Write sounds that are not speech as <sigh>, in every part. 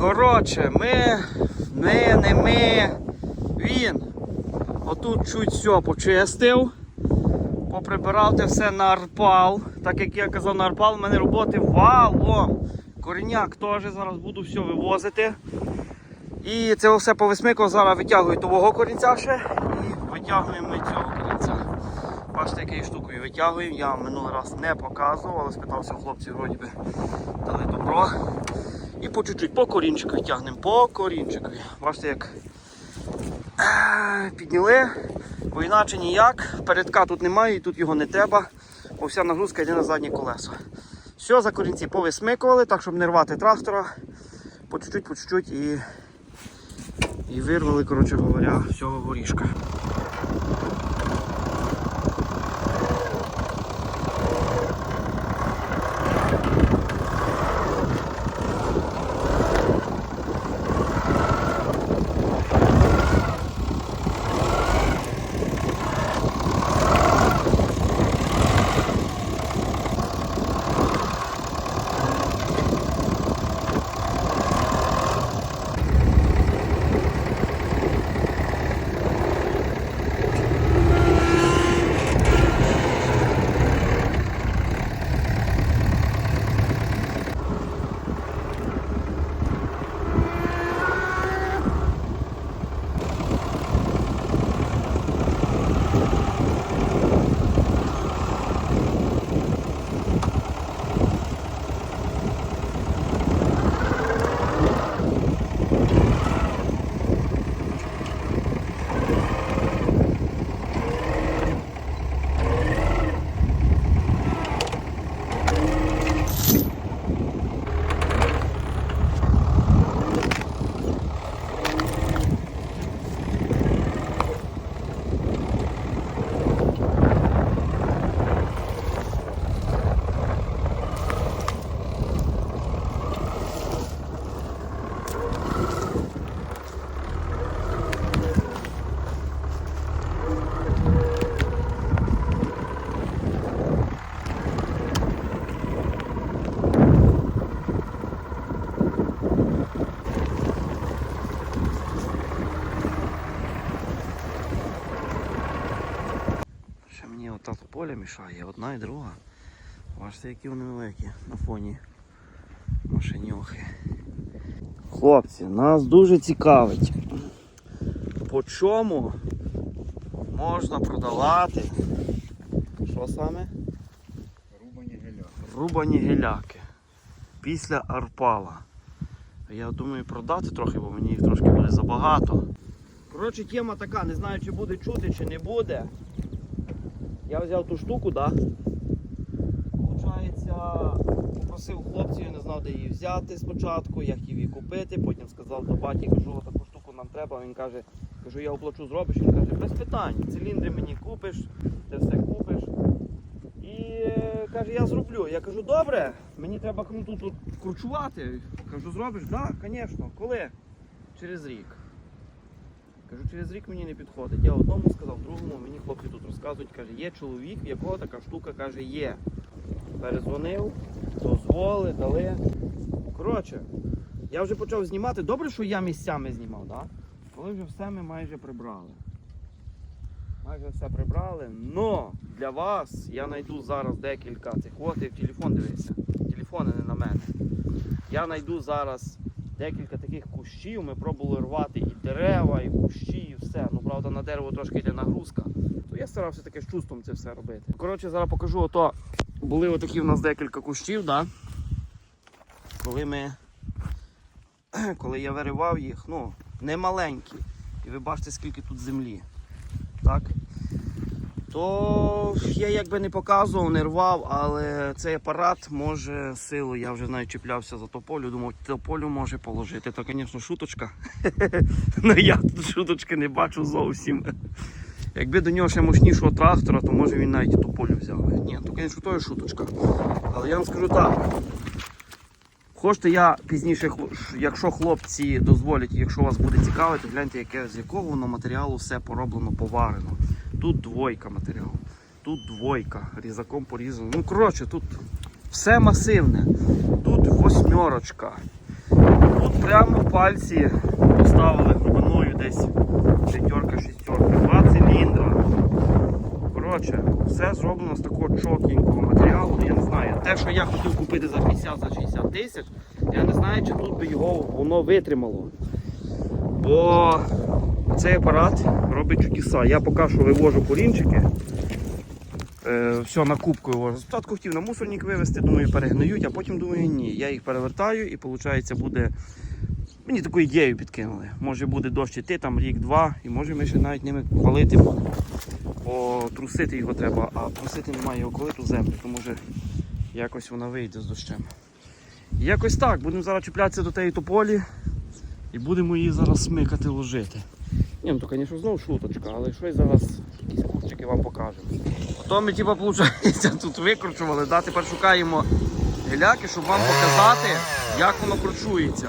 Коротше, ми, ми, не ми, він. Отут чуть все почистив. Поприбирав те все на арпал. Так як я казав на арпал, в мене роботи валом. Корінняк теж зараз буду все вивозити. І це все повисмикав, зараз витягую того корінця ще і витягуємо ми цього корінця. Бачите, якою штукою витягуємо. Я минулий раз не показував, але спитався у хлопців, вроді би дали добро. І по чуть-чуть, по корінчику тягнемо, по корінчику. Бачите, як е, підняли, бо іначе ніяк. Передка тут немає і тут його не треба, бо вся нагрузка йде на заднє колесо. Все, за корінці повисмикували, так щоб не рвати трактора. По чуть-чуть, по чуть-чуть і, і вирвали, коротше говоря, всього горішка. Поля мішає, одна і друга. Бачите, які вони великі на фоні машиньохи. Хлопці, нас дуже цікавить. По чому можна продавати? Що саме? Рубані геля. Рубані геляки. Після арпала. Я думаю продати трохи, бо мені їх трошки буде забагато. Коротше, тема така, не знаю, чи буде чути, чи не буде. Я взяв ту штуку, да? Получається, попросив хлопців, я не знав, де її взяти спочатку, як її купити. Потім сказав до баті, кажу, таку штуку нам треба. Він каже, кажу, я оплачу, зробиш. Він каже, без питань, циліндри мені купиш, ти все купиш. І каже, я зроблю. Я кажу, добре, мені треба ну, тут от кручувати. Кажу, зробиш? Так, да, звісно. Коли? Через рік. Кажу, через рік мені не підходить. Я одному сказав, другому, тут розказують, каже, є чоловік, в якого така штука каже, є. Перезвонив, дозволи, дали. Коротше, я вже почав знімати. Добре, що я місцями знімав, да? коли вже все ми майже прибрали. Майже все прибрали. Но для вас я знайду зараз декілька цих. От ти в телефон дивися. Телефони не на мене. Я знайду зараз декілька таких кущів. Ми пробували рвати і дерева, і кущі, і все. Ну, правда, на дерево трошки йде нагрузка. То я старався таке з чувством це все робити. Коротше, зараз покажу, ото були отакі в нас декілька кущів, да? коли ми. <clears throat> Коли я виривав їх, ну, не маленькі. І ви бачите, скільки тут землі. Так? То я якби не показував, не рвав, але цей апарат може силу. Я вже навіть чіплявся за тополю, думав, тополю може положити. То, звісно, шуточка. <laughs> Ну я тут шуточки не бачу зовсім. Якби до нього ще мощнішого трактора, то може він навіть і тополю взяв. Ні, то, звісно, то є шуточка. Але я вам скажу так. Хочете, я пізніше, якщо хлопці дозволять, якщо вас буде цікавити, гляньте, яке, з якого воно матеріалу все пороблено, поварено. Тут двойка матеріалу, тут двойка, різаком порізано. Ну, коротше, тут все масивне. Тут восьмерочка. Тут прям пальці поставили глибиною десь п'ятерка, шістерка, два циліндра. Коротше, все зроблено з такого чокінького матеріалу. Я не знаю. Те, що я хотів купити за 50 за 60 тисяч, я не знаю, чи тут би його воно витримало. Бо цей апарат робить чудеса. Я поки що вивожу корінчики. Е, все на кубку вивожу. Спочатку хотів на мусорник вивезти, думаю, перегниють, а потім думаю, ні. Я їх перевертаю і виходить буде. Мені таку ідею підкинули. Може буде дощ іти там рік-два, і може ми ще навіть ними палити. Бо трусити його треба, а трусити немає його коли ту землю, то може якось вона вийде з дощем. Якось так, будемо зараз чіплятися до тієї тополі і будемо її зараз смикати, ложити. Ні, ну то, звісно, знову шуточка, але щось зараз якісь курчики вам покажемо. Ото ми, типа, виходить, <laughs> тут викручували, да? тепер шукаємо геляки, щоб вам показати, як воно кручується.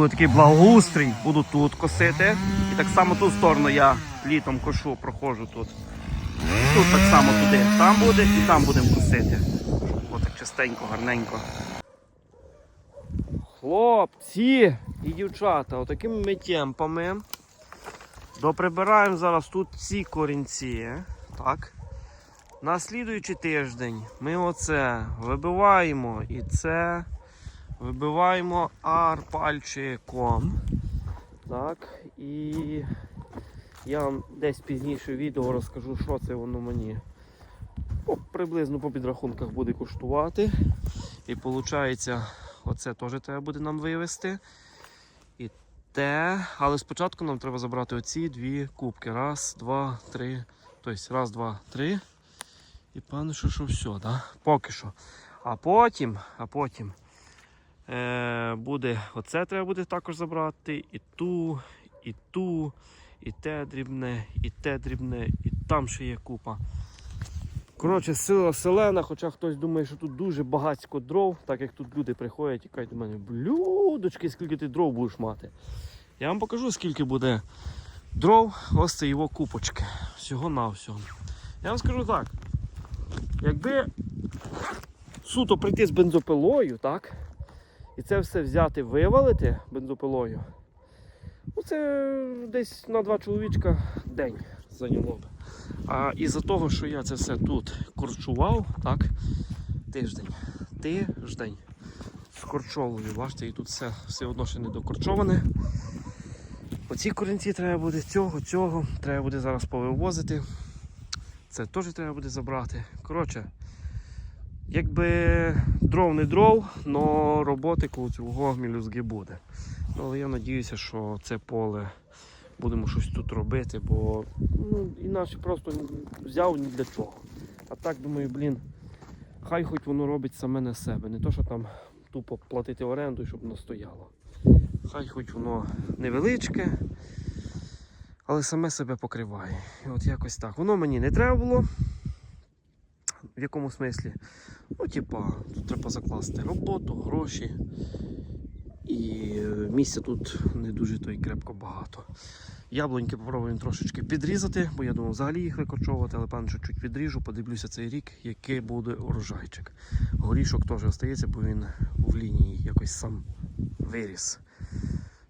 Буде такий благоустрій, буду тут косити. І так само ту сторону я літом кошу, проходжу тут. Тут так само туди. Там буде і там будемо косити. Ось так частенько, гарненько. Хлопці, і дівчата, отакими ми темпами доприбираємо зараз тут ці корінці. Так. На слідуючий тиждень ми оце вибиваємо і це вибиваємо арпальчиком. Так, і я вам десь пізніше відео розкажу, що це воно мені по, приблизно по підрахунках буде коштувати. І виходить, оце теж треба буде нам вивезти. І те, але спочатку нам треба забрати оці дві кубки. Раз, два, три. Тобто раз, два, три. І певно, що, що все, да? поки що. А потім, а потім буде оце треба буде також забрати, і ту, і ту, і те дрібне, і те дрібне, і там ще є купа. Коротше, сила селена, хоча хтось думає, що тут дуже багатько дров, так як тут люди приходять і кажуть до мене, блюдочки, скільки ти дров будеш мати. Я вам покажу, скільки буде дров, ось це його купочки. Всього-навсього. Я вам скажу так. Якби суто прийти з бензопилою, так? І це все взяти, вивалити бензопилою. Ну, це десь на два чоловічка день зайняло б. А із-за того, що я це все тут корчував, так, тиждень. Тиждень з корчовою, бачите, і тут все, все одно ще не докорчоване. Оці корінці треба буде цього, цього, треба буде зараз повивозити. Це теж треба буде забрати. Коротше, якби дров не дров, але роботи коло цього мілюзги буде. Ну, Але я сподіваюся, що це поле будемо щось тут робити, бо ну, інакше просто взяв ні для чого. А так думаю, блін, хай хоч воно робить саме на себе. Не то, що там тупо платити оренду, щоб воно стояло. Хай хоч воно невеличке, але саме себе покриває. І от якось так. Воно мені не треба було. В якому смислі? Ну, типа, тут треба закласти роботу, гроші. І е, місця тут не дуже то й крепко багато. Яблуньки попробуємо трошечки підрізати, бо я думав взагалі їх викорчовувати, але певно, чуть підріжу, подивлюся цей рік, який буде урожайчик. Горішок теж остається, бо він в лінії якось сам виріс.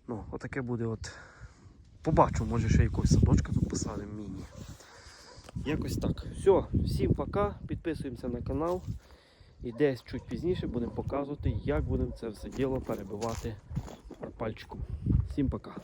Ну, отаке буде от. Побачу, може ще якогось садочка тут посадимо міні. Якось так. Все, всім пока. Підписуємося на канал. І десь чуть пізніше будемо показувати, як будемо це все діло перебивати пальчиком. Всім пока.